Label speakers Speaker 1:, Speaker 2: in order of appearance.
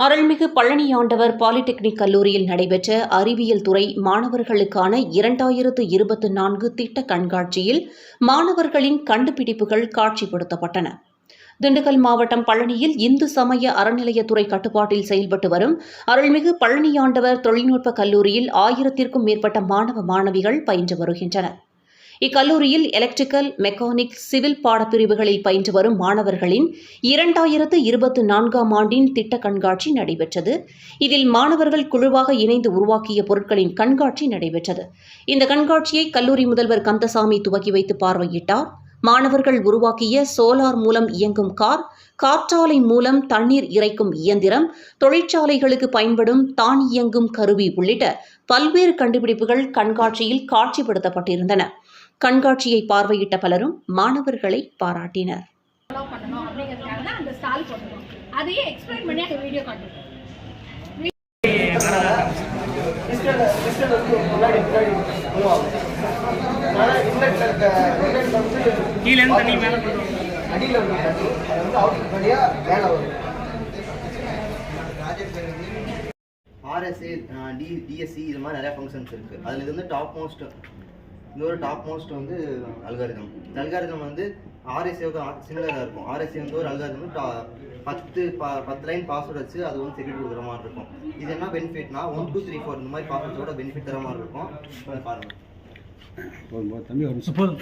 Speaker 1: அருள்மிகு பழனியாண்டவர் பாலிடெக்னிக் கல்லூரியில் நடைபெற்ற அறிவியல் துறை மாணவர்களுக்கான இரண்டாயிரத்து இருபத்தி நான்கு திட்ட கண்காட்சியில் மாணவர்களின் கண்டுபிடிப்புகள் காட்சிப்படுத்தப்பட்டன. திண்டுக்கல் மாவட்டம் பழனியில் இந்து சமய அறநிலையத்துறை கட்டுப்பாட்டில் செயல்பட்டு வரும் அருள்மிகு பழனியாண்டவர் தொழில்நுட்ப கல்லூரியில் ஆயிரத்திற்கும் மேற்பட்ட மாணவ மாணவிகள் பயின்று வருகின்றனர். இக்கல்லூரியில் எலக்ட்ரிக்கல் மெக்கானிக் சிவில் பாடப்பிரிவுகளில் பயின்று வரும் மாணவர்களின் இரண்டாயிரத்து இருபத்தி நான்காம் ஆண்டின் திட்ட கண்காட்சி நடைபெற்றது. இதில் மாணவர்கள் குழுவாக இணைந்து உருவாக்கிய பொருட்களின் கண்காட்சி நடைபெற்றது. இந்த கண்காட்சியை கல்லூரி முதல்வர் கந்தசாமி துவக்கி வைத்து பார்வையிட்டார். மாணவர்கள் உருவாக்கிய சோலார் மூலம் இயங்கும் கார் காற்றாலை மூலம் தண்ணீர் இறைக்கும் இயந்திரம் தொழிற்சாலைகளுக்கு பயன்படும் தானியங்கும் கருவி உள்ளிட்ட பல்வேறு கண்டுபிடிப்புகள் கண்காட்சியில் காட்சிப்படுத்தப்பட்டிருந்தன கண்காட்சியை பார்வையிட்ட பலரும் மாணவர்களை பாராட்டினர்
Speaker 2: ஃபாலோ
Speaker 3: கீழே இருந்து தண்ணி மேலே
Speaker 4: அடியில் உள்ள தண்ணி அது வந்து அவுட்லெட் வழியாக மேலே வரும். ஆர்எஸ்ஏ டி டிஎஸ்சி இது மாதிரி நிறைய ஃபங்க்ஷன்ஸ் இருக்குது அதில் இது வந்து டாப் மோஸ்ட் இது ஒரு டாப் மோஸ்ட் வந்து அல்காரிதம் அல்காரிதம் வந்து ஆர்எஸ்ஏவுக்கு சிமிலராக இருக்கும். ஆர்எஸ்ஏ வந்து ஒரு அல்காரிதம் பத்து ப பத்து லைன் பாஸ்வேர்டு வச்சு அது வந்து செக்யூரிட்டி கொடுக்குற மாதிரி இருக்கும். இது என்ன பெனிஃபிட்னா ஒன் டூ த்ரீ ஃபோர் இந்த மாதிரி பாஸ்வேர்டோட பெனிஃபிட் தர மாதிரி இருக்கும். பாருங்கள்
Speaker 3: போதும்